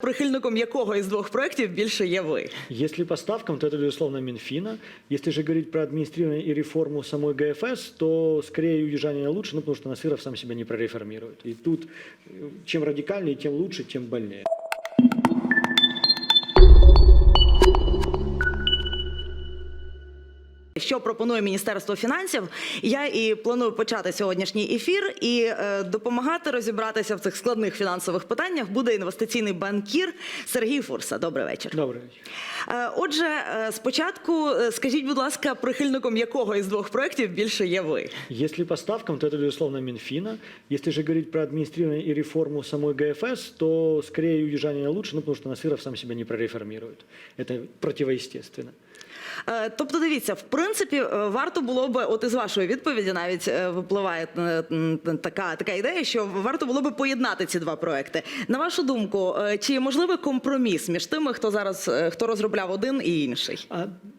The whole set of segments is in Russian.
Прихильником якого із двох проєктів більше є ви? Если по ставкам, то это, безусловно, Минфина. Если же говорить про администрирование и реформу самой ГФС, то скорее южанина лучше, ну, потому что Насыров сам себя не прореформирует. И тут э, чем радикальнее, тем лучше, тем больнее. Що пропонує Міністерство фінансів? Я і планую почати сьогоднішній ефір і е, допомагати розібратися в цих складних фінансових питаннях буде інвестиційний банкір Сергій Фурса. Добрий вечір. Добрый вечер. Е, Отже, е, спочатку е, скажіть, будь ласка, прихильником якого із двох проєктів більше є ви? Если по ставкам, то это, безусловно, Минфина. Если же говорить про администрирование и реформу самой ГФС, то скорее южанина лучше, ну, потому что Насыров сам себя не прореформирует. Это противоестественно. Е, Тобто, дивіться, в принципі, е, варто було би, от із вашої відповіді навіть е, випливає така, така ідея, що варто було би поєднати ці два проекти. На вашу думку, чи можливий компроміс між тими, хто зараз хто розробляв один і інший?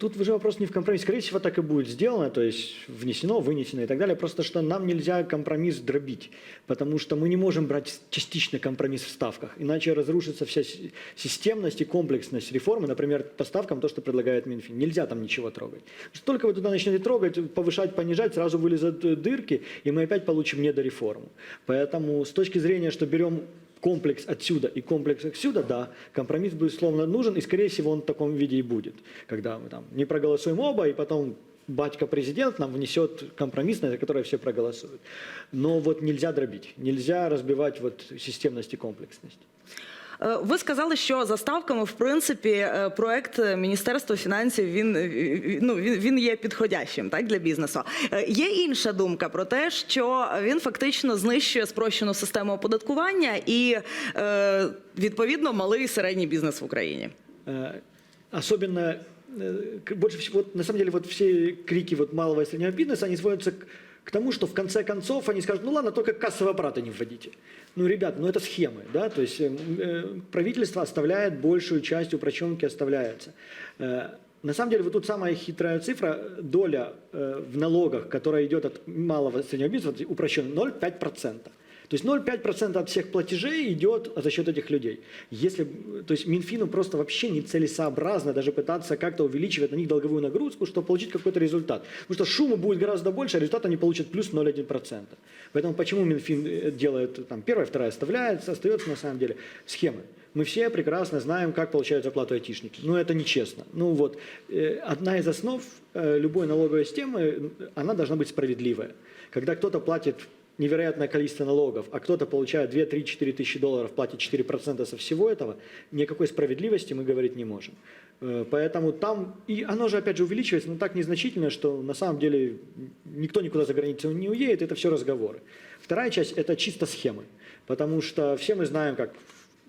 Тут уже вопрос не в компромиссе. Скорее всего, так и будет сделано, то есть внесено, вынесено и так далее. Просто что нам нельзя компромисс дробить, потому что мы не можем брать частично компромисс в ставках, иначе разрушится вся системность и комплексность реформы. Например, по ставкам то, что предлагает Минфин. Нельзя там ничего трогать. Что только вы туда начнете трогать, повышать, понижать, сразу вылезут э, дырки, и мы опять получим недореформу. Поэтому с точки зрения, что берем комплекс отсюда и комплекс отсюда, да, компромисс, безусловно, нужен, и, скорее всего, он в таком виде и будет, когда мы там не проголосуем оба, и потом батька-президент нам внесет компромисс, на который все проголосуют. Но вот нельзя дробить, нельзя разбивать вот системность и комплексность. Е, Ви сказали, що за ставками, в принципі, е, проект Міністерства фінансів він, е, ну, він, він є підходящим так, для бізнесу. Є інша думка про те, що він фактично знищує спрощену систему оподаткування і відповідно малий і середній бізнес в Україні. Особенно, вот, на самом деле, вот все крики вот малого и среднего бизнеса, они сводятся к, к тому, что в конце концов они скажут, ну ладно, только кассовые аппараты не вводите. Ну, ребят, ну это схемы, да, то есть э, э, правительство оставляет большую часть упрощенки, оставляется. Э, на самом деле, вот тут самая хитрая цифра, доля э, в налогах, которая идет от малого и среднего бизнеса, упрощенно 0,5%. То есть 0,5% от всех платежей идет за счет этих людей. Если, то есть Минфину просто вообще нецелесообразно даже пытаться как-то увеличивать на них долговую нагрузку, чтобы получить какой-то результат. Потому что шума будет гораздо больше, а результат они получат плюс 0,1%. Поэтому почему Минфин э, делает там первая, вторая оставляется, остается на самом деле схемы. Мы все прекрасно знаем, как получают зарплату айтишники. Но это нечестно. Ну вот, э, одна из основ э, любой налоговой системы, она должна быть справедливая. Когда кто-то платит невероятное количество налогов, а кто-то получает 2, 3, 4 тысячи долларов, платит 4% со всего этого, никакой справедливости мы говорить не можем. Э, Поэтому там, и оно же опять же увеличивается, но так незначительно, что на самом деле никто никуда за границу не уедет, это все разговоры. Вторая часть – это чисто схемы, потому что все мы знаем, как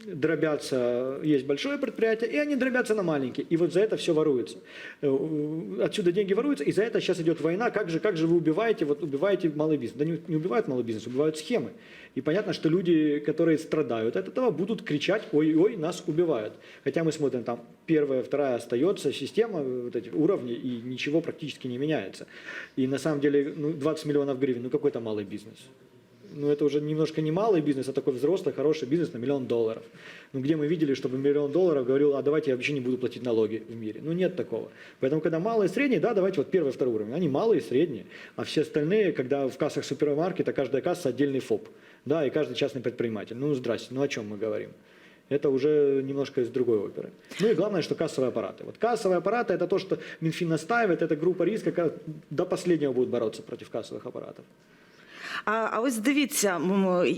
дробятся, есть большое предприятие, и они дробятся на маленькие. И вот за это все воруется. Э, Отсюда деньги воруются, и за это сейчас идет война. Как же, как же вы убиваете, вот убиваете малый бизнес? Да не, не убивают малый бизнес, убивают схемы. И понятно, что люди, которые страдают от этого, будут кричать, ой-ой, нас убивают. Хотя мы смотрим, там первая, вторая остается система, вот эти уровни, и ничего практически не меняется. И на самом деле ну, 20 миллионов гривен, ну какой-то малый бизнес ну, это уже немножко не малый бизнес, а такой взрослый, хороший бизнес на миллион долларов. Ну, где мы видели, чтобы миллион долларов говорил, а давайте я вообще не буду платить налоги в мире. Ну, нет такого. Поэтому, когда малые и средние, да, давайте вот первый, второй уровень. Они малые и средние. А все остальные, когда в кассах супермаркета, каждая касса отдельный ФОП. Да, и каждый частный предприниматель. Ну, здрасте, ну о чем мы говорим? Это уже немножко из другой оперы. Ну и главное, что кассовые аппараты. Вот кассовые аппараты – это то, что Минфин настаивает, это группа риска, до последнего будет бороться против кассовых аппаратов. А, а ось дивіться,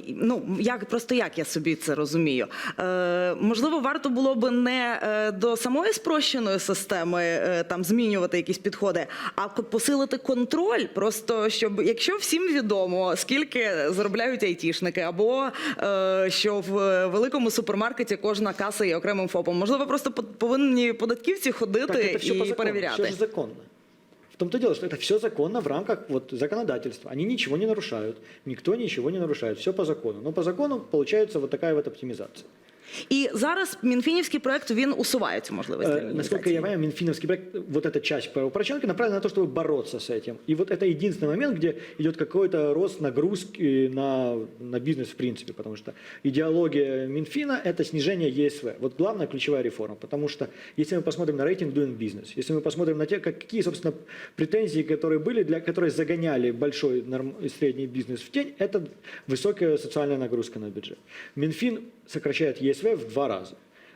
ну як просто як я собі це розумію. Е, можливо, варто було би не е, до самої спрощеної системи е, там змінювати якісь підходи, а посилити контроль. Просто щоб, якщо всім відомо, скільки заробляють айтішники, або е, що в е, великому супермаркеті кожна каса є окремим ФОПом, можливо, просто повинні податківці ходити Так по і перевіряти. все же законно. Том-то дело, что это все законно в рамках вот, законодательства. Они ничего не нарушают, никто ничего не нарушает, все по закону. Но по закону получается вот такая вот оптимизация. І зараз мінфінівський проект він усуває цю можливість. Э, леонінізації. Насколько я понимаю, Минфиновский проект, вот эта часть по упрощенке направлена на то, чтобы бороться с этим. И вот это единственный момент, где идет какой-то рост нагрузки на, на бизнес в принципе, потому что идеология Минфина – это снижение ЕСВ. Вот главная ключевая реформа, потому что если мы посмотрим на рейтинг Doing Business, если мы посмотрим на те, как- какие, собственно, претензии, которые были, для которые загоняли большой норм- и средний бизнес в тень, это высокая социальная нагрузка на бюджет. Минфин сокращает ЕСВ в два раза.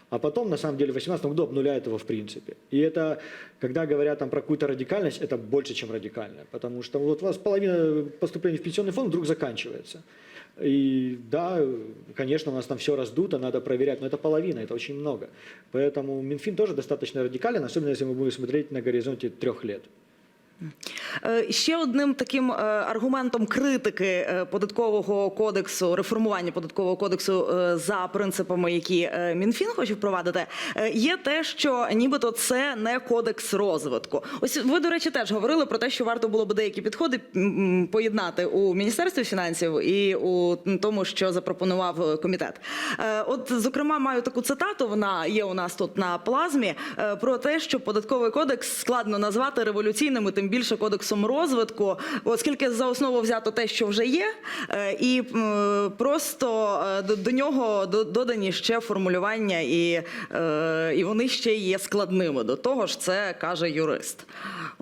А потом, на самом деле, в 2018 году обнуляет его в принципе. И это, когда говорят там про какую-то радикальность, это больше, чем радикальная. Потому что вот у вас половина поступлений в пенсионный фонд вдруг заканчивается. И да, конечно, у нас там все раздуто, надо проверять, но это половина, это очень много. Поэтому Минфин тоже достаточно радикален, особенно если мы будем смотреть на горизонте трех лет. Е, Ще одним таким е, аргументом критики е, податкового кодексу, реформування податкового кодексу за принципами, які Мінфін хоче впровадити, є те, що нібито це не кодекс розвитку. Ось ви, до речі, теж говорили про те, що варто було би деякі підходи поєднати у міністерстві фінансів і у тому, що запропонував комітет. От, зокрема, маю таку цитату. Вона є у нас тут на плазмі про те, що податковий кодекс складно назвати революційним, і тим більше кодексом розвитку, оскільки за основу взято те, що вже є, е, і м, просто е, до, до нього до- додані ще формулювання, і, е, і вони ще є складними. До того ж, це каже юрист.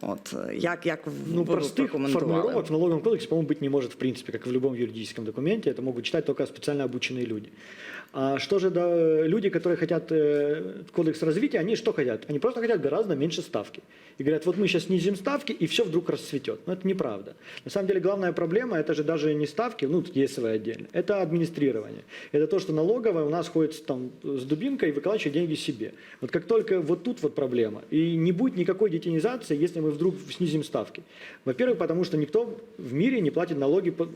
От е, як, як Ну, ви простых прокоментували? формулировок в налоговом кодексе, по-моему, быть не может в принципе, как и в любом юридическом документе. Это могут читать только специально обученные люди. А что же да, люди, которые хотят э, кодекс развития, они что хотят? Они просто хотят гораздо меньше ставки. И говорят, вот мы сейчас снизим ставки, и все вдруг расцветет. Но это неправда. На самом деле главная проблема, это же даже не ставки, ну, ЕСВ отдельно, это администрирование. Это то, что налоговая у нас ходит там с дубинкой и выколачивает деньги себе. Вот как только вот тут вот проблема. И не будет никакой детинизации, если мы вдруг снизим ставки. Во-первых, потому что никто в мире не платит налоги по,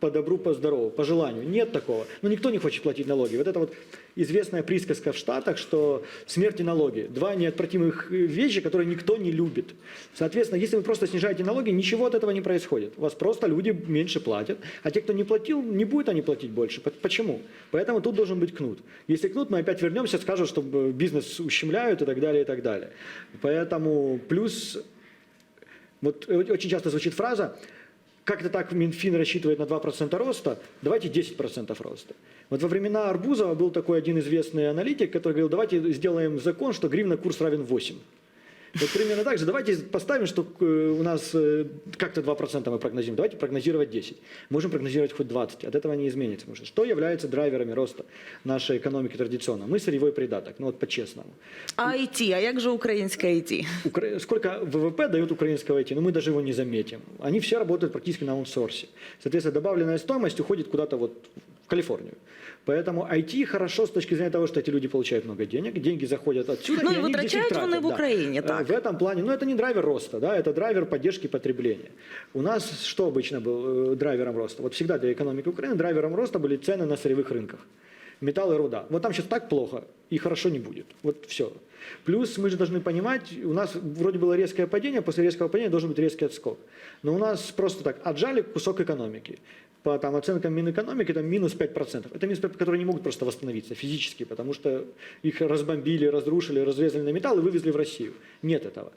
по добру, по здорову, по желанию. Нет такого. Ну, никто не хочет платить налоги. Вот это вот известная присказка в Штатах, что смерть и налоги. Два неотвратимых э, вещи, которые никто не любит. Соответственно, если вы просто снижаете налоги, ничего от этого не происходит. У вас просто люди меньше платят, а те, кто не платил, не будут они платить больше. Почему? Поэтому тут должен быть кнут. Если кнут, мы опять вернемся, скажут, что э, бизнес ущемляют и так далее, и так далее. Поэтому плюс вот э, очень часто звучит фраза, как это так Минфин рассчитывает на 2% роста, давайте 10% роста. Вот во времена Арбузова был такой один известный аналитик, который говорил, давайте сделаем закон, что гривна курс равен 8. Вот примерно так же. Давайте поставим, что э, у нас э, как-то 2% мы прогнозируем. Давайте прогнозировать 10. Можем прогнозировать хоть 20. От этого не изменится. Потому что что является драйверами роста нашей экономики традиционно? Мы сырьевой придаток. Ну вот по-честному. А IT, а як же українське IT? Укра- Сколько ВВП дает украинского IT, но мы даже его не заметим. Они все работают практически на аутсорсе. Соответственно, добавленная стоимость уходит куда-то вот в Калифорнию. Поэтому IT хорошо с точки зрения того, что эти люди получают много денег, деньги заходят отсюда, Ну, и и тратят, вони в да. Україні, Э, так. В этом плане, ну это не драйвер роста, да, это драйвер поддержки потребления. У нас что обычно был э, драйвером роста? Вот всегда для экономики Украины драйвером роста были цены на сырьевых рынках. Металл и руда. Вот там сейчас так плохо, и хорошо не будет. Вот все. Плюс мы же должны понимать, у нас вроде было резкое падение, после резкого падения должен быть резкий отскок. Но у нас просто так, отжали кусок экономики. По там, оценкам Минэкономики, там минус 5%. Это минус 5%, которые не могут просто восстановиться физически, потому что их разбомбили, разрушили, разрезали на металл и вывезли в Россию. Нет этого.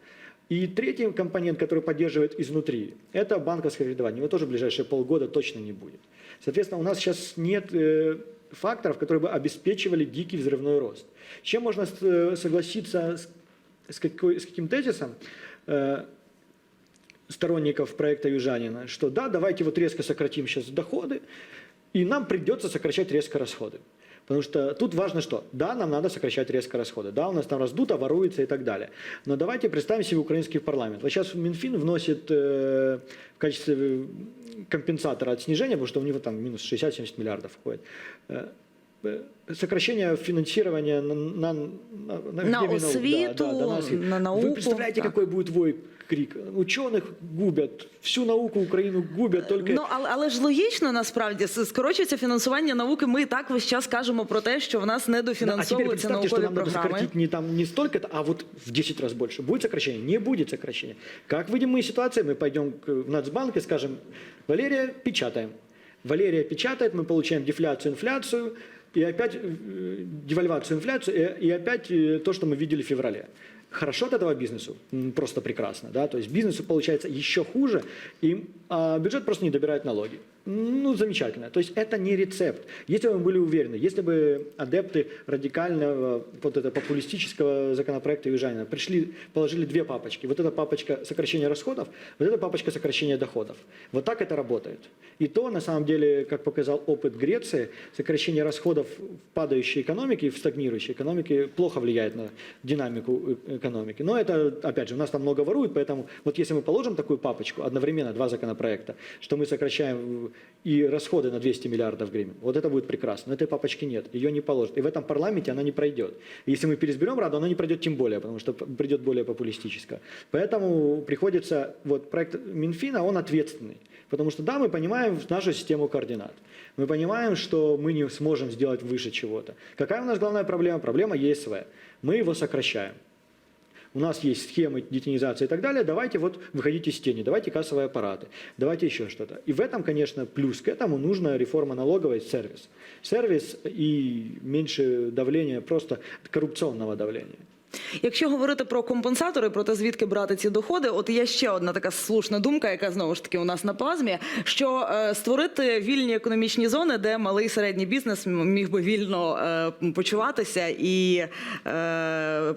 И третий компонент, который поддерживает изнутри, это банковское кредитование. Его тоже в ближайшие полгода точно не будет. Соответственно, у нас сейчас нет э, факторов, которые бы обеспечивали дикий взрывной рост. Чем можно э, согласиться с, с какой- с каким тезисом? Э, сторонников проекта Южанина, что да, давайте вот резко сократим сейчас доходы, и нам придется сокращать резко расходы. Потому что тут важно что? Да, нам надо сокращать резко расходы. Да, у нас там раздуто, воруется и так далее. Но давайте представим себе украинский парламент. Вот сейчас Минфин вносит э, в качестве э, компенсатора от снижения, потому что у него там минус 60-70 миллиардов входит, э, э, сокращение финансирования на, на, на, На Академии наук. освіту, на науку, Вы представляете, так. какой будет вой крик? Ученых губят, всю науку Украину губят, только... Ну але, але ж логічно насправді с- скорочується фінансування науки. Ми і так весь час кажемо про те, що в нас Да, а теперь недофінансовуються представьте, что наукові нам надо програми. сократить не, там, не столько, а вот в 10 раз больше. Будет сокращение? Не будет сокращения. Как выйдем мы из ситуации? Мы пойдем к- в Нацбанк и скажем, Валерия, печатаем. Валерия печатает, мы получаем дефляцию, инфляцию, и опять э, девальвацию, инфляцию, и, и опять э, то, что мы видели в феврале. Хорошо от этого бизнесу? Просто прекрасно. Да? То есть бизнесу получается еще хуже, и а бюджет просто не добирает налоги. Ну, замечательно. То есть это не рецепт. Если бы мы были уверены, если бы адепты радикального, вот этого популистического законопроекта Южанина пришли, положили две папочки. Вот эта папочка сокращения расходов, вот эта папочка сокращения доходов. Вот так это работает. И то, на самом деле, как показал опыт Греции, сокращение расходов в падающей экономике и в стагнирующей экономике плохо влияет на динамику э- экономики. Но это, опять же, у нас там много воруют, поэтому вот если мы положим такую папочку, одновременно два законопроекта, что мы сокращаем и расходы на 200 миллиардов гривен, вот это будет прекрасно. Но этой папочки нет, ее не положат. И в этом парламенте она не пройдет. Если мы пересберем Раду, она не пройдет тем более, потому что придет более популистическая. Поэтому приходится, вот проект Минфина, он ответственный. Потому что, да, мы понимаем нашу систему координат. Мы понимаем, что мы не сможем сделать выше чего-то. Какая у нас главная проблема? Проблема ЕСВ. Мы его сокращаем. У нас есть схемы детинизации и так далее, давайте вот выходите из тени, давайте кассовые аппараты, давайте еще что-то. И в этом, конечно, плюс к этому нужна реформа налоговой сервис. Сервис и меньше давления, просто коррупционного давления. Якщо говорити про компенсатори, про те, звідки брати ці доходи, от є ще одна така слушна думка, яка знову ж таки у нас на плазмі, що е, створити вільні економічні зони, де малий і середній бізнес м- міг би вільно е, почуватися і е,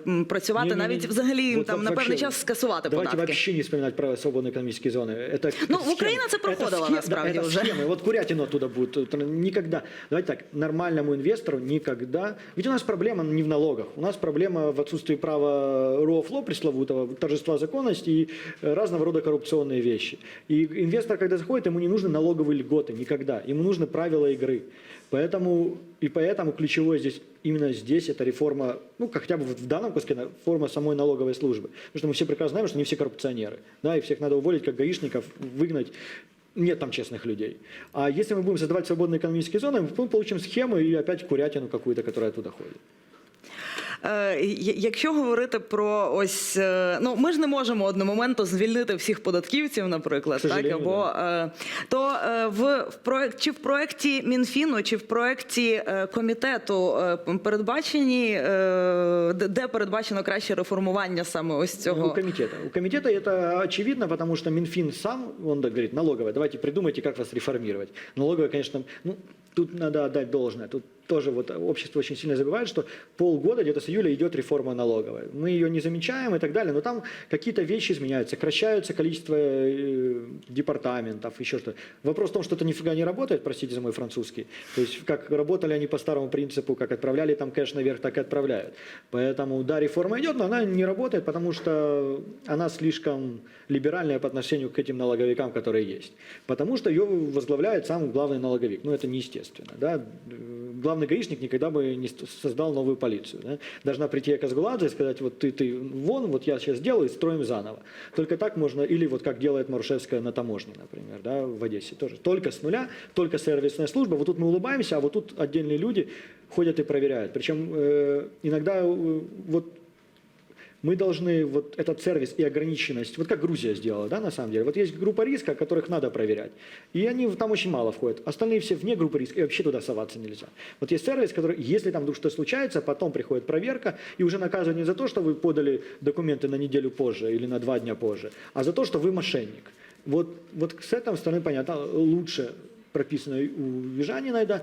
м, працювати, Не-не-не. навіть взагалі Вот там на вообще, певний час скасувати Давайте податки. вообще не вспоминать про свободные экономические зоны. Это Ну, схемы. Украина это проходила, Это схемы, насправді, это уже. схемы. Вот курятину оттуда будет. Это Никогда. Давайте так, нормальному инвестору никогда. Ведь у нас проблема не в налогах. У нас проблема в отсутствии права rule of law пресловутого, торжества законности и э, разного рода коррупционные вещи. И инвестор, когда заходит, ему не нужны налоговые льготы никогда. Ему нужны правила игры. Поэтому и поэтому ключевое здесь именно здесь это реформа, ну хотя бы в данном куске на- форма самой налоговой службы, потому что мы все прекрасно знаем, что не все коррупционеры, да, и всех надо уволить как гаишников, выгнать. Нет там честных людей. А если мы будем создавать свободные экономические зоны, мы получим схему и опять курятину какую-то, которая оттуда ходит. Е, Якщо говорити про ось, е, ну ми ж не можемо одномоментно звільнити всіх податківців, наприклад, так або е, то в, в проект чи в проекті Мінфіну, чи в проекті комітету передбачені, де- передбачено краще реформування саме ось У цього. комитета. У комитета это очевидно, потому что Минфин сам, он да, говорит, налоговая, давайте придумайте, как вас реформировать. Налоговая, конечно, ну, тут надо отдать должное. Тут тоже вот общество очень сильно забывает, что полгода, где-то с июля идет реформа налоговой. Мы ее не замечаем и так далее, но там какие-то вещи изменяются, сокращаются количество э, департаментов, еще что-то. Вопрос в том, что это нифига не работает, простите за мой французский. То есть как работали они по старому принципу, как отправляли там кэш наверх, так и отправляют. Поэтому, да, реформа идет, но она не работает, потому что она слишком либеральная по отношению к этим налоговикам, которые есть. Потому что ее возглавляет сам главный налоговик. Ну, это неестественно. Да? Э, Главный гаишник никогда бы не создал новую полицию. Да? Должна прийти Эказгуладзе и сказать, вот ты, ты вон, вот я сейчас сделаю, и строим заново. Только так можно, или вот как делает Марушевская на таможне, например, да, в Одессе тоже. Только с нуля, только сервисная служба. Вот тут мы улыбаемся, а вот тут отдельные люди ходят и проверяют. Причем э, иногда э, вот мы должны вот этот сервис и ограниченность, вот как Грузия сделала, да, на самом деле. Вот есть группа риска, которых надо проверять. И они там очень мало входят. Остальные все вне группы риска, и вообще туда соваться нельзя. Вот есть сервис, который, если там вдруг что случается, потом приходит проверка, и уже наказывают не за то, что вы подали документы на неделю позже или на два дня позже, а за то, что вы мошенник. Вот, вот с этой стороны, понятно, лучше прописано у Южанина, да,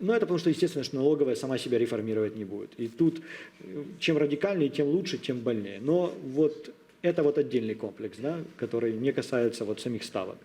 но это потому что, естественно, что налоговая сама себя реформировать не будет. И тут э, чем радикальнее, тем лучше, тем больнее. Но вот это вот отдельный комплекс, да, который не касается вот самих ставок.